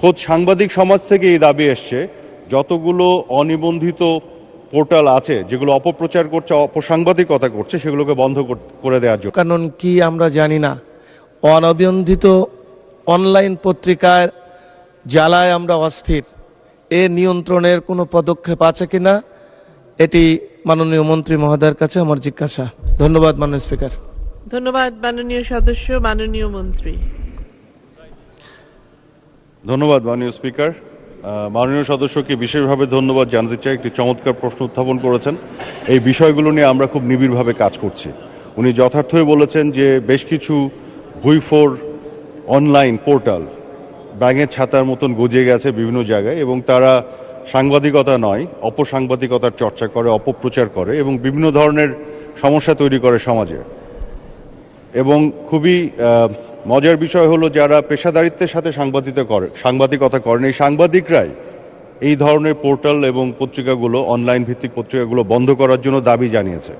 খোদ সাংবাদিক সমাজ থেকে এই দাবি এসছে যতগুলো অনিবন্ধিত পোর্টাল আছে যেগুলো অপপ্রচার করছে অপসাংবাদিকতা করছে সেগুলোকে বন্ধ করে দেওয়ার জন্য। কারণ কি আমরা জানি না। অনবন্ধিত অনলাইন পত্রিকার জ্বালায় আমরা অস্থির। এ নিয়ন্ত্রণের কোনো পদক্ষেপ আছে কিনা এটি মাননীয় মন্ত্রী মহোদয়ের কাছে আমার জিজ্ঞাসা। ধন্যবাদ মাননীয় স্পিকার। ধন্যবাদ মাননীয় সদস্য মাননীয় মন্ত্রী। ধন্যবাদ, মাননীয় স্পিকার। মাননীয় সদস্যকে বিশেষভাবে ধন্যবাদ জানাতে চাই, একটি চমৎকার প্রশ্ন উত্থাপন করেছেন। এই বিষয়গুলো নিয়ে আমরা খুব নিবিড়ভাবে কাজ করছি। উনি যথার্থই বলেছেন যে বেশ কিছু ভুইফোর অনলাইন পোর্টাল ব্যাঙের ছাতার মতন গজিয়ে গেছে বিভিন্ন জায়গায় এবং তারা সাংবাদিকতা নয়, অপসাংবাদিকতার চর্চা করে, অপপ্রচার করে এবং বিভিন্ন ধরনের সমস্যা তৈরি করে সমাজে। এবং খুবই মজার বিষয় হলো যারা পেশাদারিত্বের সাথে সাংবাদিকতা করে, সাংবাদিকতা করেন, এই সাংবাদিকরাই এই ধরনের পোর্টাল এবং পত্রিকাগুলো, অনলাইন ভিত্তিক পত্রিকাগুলো বন্ধ করার জন্য দাবি জানিয়েছে।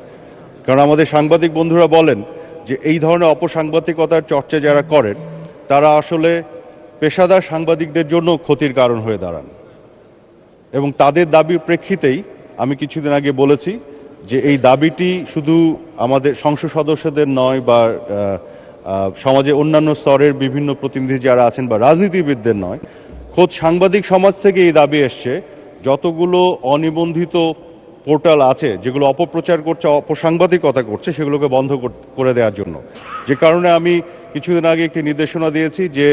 কারণ আমাদের সাংবাদিক বন্ধুরা বলেন যে এই ধরনের অপসাংবাদিকতার চর্চা যারা করেন, তারা আসলে পেশাদার সাংবাদিকদের জন্য ক্ষতির কারণ হয়ে দাঁড়ান। এবং তাদের দাবির প্রেক্ষিতেই আমি কিছুদিন আগে বলেছি যে এই দাবিটি শুধু আমাদের সংসদ সদস্যদের নয় বা সমাজে অন্যান্য স্তরের বিভিন্ন প্রতিনিধি যারা আছেন বা রাজনীতিবিদদের নয়, খোদ সাংবাদিক সমাজ থেকে এই দাবি এসছে, যতগুলো অনিবন্ধিত পোর্টাল আছে, যেগুলো অপপ্রচার করছে, অপসাংবাদিকতা করছে, সেগুলোকে বন্ধ করে দেওয়ার জন্য। যে কারণে আমি কিছুদিন আগে একটি নির্দেশনা দিয়েছি যে,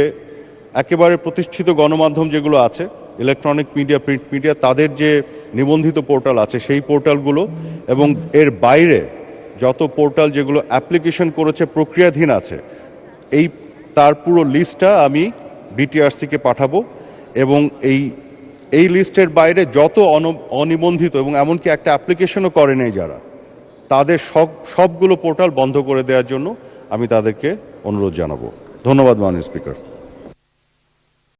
একেবারে প্রতিষ্ঠিত গণমাধ্যম যেগুলো আছে, ইলেকট্রনিক মিডিয়া, প্রিন্ট মিডিয়া, তাদের যে নিবন্ধিত পোর্টাল আছে, সেই পোর্টালগুলো এবং এর বাইরে যত পোর্টাল যেগুলো অ্যাপ্লিকেশন করেছে, প্রক্রিয়াধীন আছে, এই তার পুরো লিস্টটা আমি বিটিআরসিকে পাঠাবো এবং এই এই লিস্টের বাইরে যত অন- অনিবন্ধিত এবং এমনকি একটা অ্যাপ্লিকেশনও করে নেই যারা, তাদের সব, সবগুলো পোর্টাল বন্ধ করে দেওয়ার জন্য আমি তাদেরকে অনুরোধ জানাব। ধন্যবাদ মাননীয় স্পিকার।